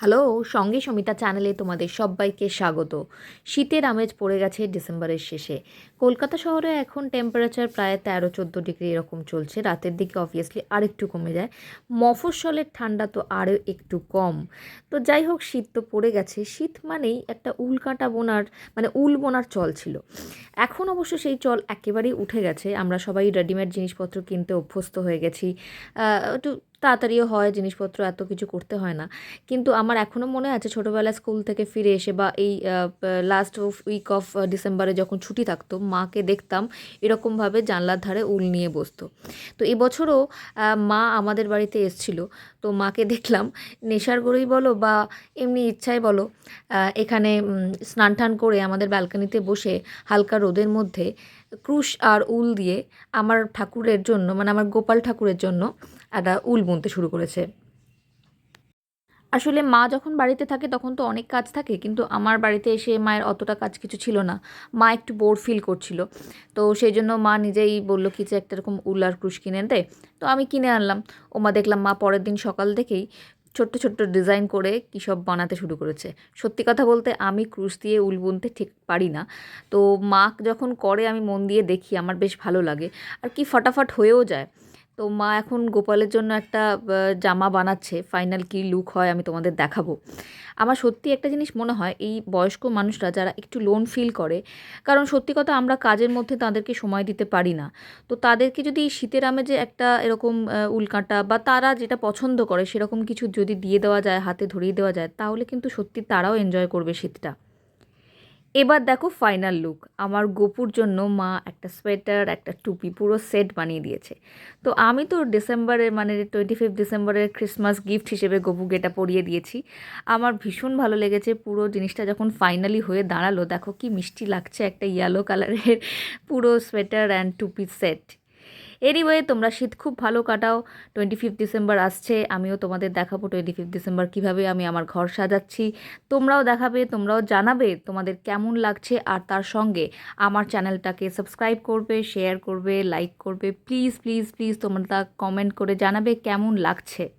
Hello, সঙ্গে সমিতা চ্যানেলে তোমাদের সবাইকে স্বাগত। শীতের আমেজ পড়ে গেছে ডিসেম্বরের শেষে। কলকাতা শহরে এখন টেম্পারেচার প্রায় তেরো চোদ্দ ডিগ্রি এরকম চলছে। রাতের দিকে অবভিয়াসলি আরেকটু কমে যায়। মফস্বলের ঠান্ডা তো আরও একটু কম। তো যাই হোক, শীত তো পড়ে গেছে। শীত মানেই একটা উল কাঁটা বোনার মানে উল বোনার চল ছিল। এখন অবশ্য সেই চল একেবারেই উঠে গেছে। আমরা সবাই রেডিমেড জিনিসপত্র কিনতে অভ্যস্ত হয়ে গেছি। একটু তাড়াতাড়িও হয়, জিনিসপত্র এত কিছু করতে হয় না। কিন্তু আমার এখনও মনে আছে ছোটোবেলায় স্কুল থেকে ফিরে এসে বা এই লাস্ট উইক অফ ডিসেম্বরে যখন ছুটি থাকতো, মাকে দেখতাম এরকমভাবে জানলার ধারে উল নিয়ে বসতো। তো এবছরও মা আমাদের বাড়িতে এসছিল। তো মাকে দেখলাম, নেশার গড়েই বলো বা এমনি ইচ্ছাই বলো এখানে স্নান টান করে আমাদের ব্যালকানিতে বসে হালকা রোদের মধ্যে ক্রুশ আর উল দিয়ে আমার ঠাকুরের জন্য মানে আমার গোপাল ঠাকুরের জন্য একটা উল বুনতে শুরু করেছে। আসলে মা যখন বাড়িতে থাকে তখন তো অনেক কাজ থাকে, কিন্তু আমার বাড়িতে এসে মায়ের অতটা কাজ কিছু ছিল না। মা একটু বোর ফিল করছিল। তো সেই জন্য মা নিজেই বলল, কি যে একটা এরকম উল আর ক্রুশ কিনে দে। তো আমি কিনে আনলাম। ও মা দেখলাম, মা পরের দিন সকাল থেকেই ছোট্ট ছোট্ট ডিজাইন করে কী সব বানাতে শুরু করেছে। সত্যি কথা বলতে আমি ক্রুশ দিয়ে উল বুনতে ঠিক পারি না। তো মা যখন করে আমি মন দিয়ে দেখি, আমার বেশ ভালো লাগে। আর কি ফটাফট হয়েও যায়। তো মা এখন গোপালের জন্য একটা জামা বানাচ্ছে। ফাইনাল কি লুক হয় আমি তোমাদের দেখাবো। আমার সত্যি একটা জিনিস মনে হয়, এই বয়স্ক মানুষরা যারা একটু লোন ফিল করে, কারণ সত্যি কথা আমরা কাজের মধ্যে তাদেরকে সময় দিতে পারি না। তো তাদেরকে যদি শীতের আমেজে একটা এরকম উলকাঁটা বা তারা যেটা পছন্দ করে, সেরকম কিছু যদি দিয়ে দেওয়া যায়, হাতে ধরিয়ে দেওয়া যায়, তাহলে কিন্তু সত্যি তারাও এনজয় করবে শীতটা। এবার দেখো ফাইনাল লুক আমার গোপুর জন্য মা একটা সোয়েটার একটা টুপি পুরো সেট বানিয়ে দিয়েছে। তো আমি তো ডিসেম্বরের মানে টোয়েন্টি ফিফথ ডিসেম্বরের ক্রিসমাস গিফট হিসেবে গোপুকে এটা পরিয়ে দিয়েছি। আমার ভীষণ ভালো লেগেছে পুরো জিনিসটা যখন ফাইনালি হয়ে দাঁড়াল, দেখো কি মিষ্টি লাগছে একটা ইয়েলো কালারের পুরো সোয়েটার অ্যান্ড টুপি সেট এনিওয়ে তোমরা শীত খুব ভালো কাটাও। টোয়েন্টি ফিফথ ডিসেম্বর আসছে, আমিও তোমাদের দেখাবো টোয়েন্টি ফিফথ ডিসেম্বর কীভাবে আমি আমার ঘর সাজাচ্ছি। তোমরাও দেখাবে, তোমরাও জানাবে তোমাদের কেমন লাগছে আর তার সঙ্গে আমার চ্যানেলটাকে সাবস্ক্রাইব করবে শেয়ার করবে লাইক করবে। প্লিজ প্লিজ প্লিজ তোমরা কমেন্ট করে জানাবে কেমন লাগছে।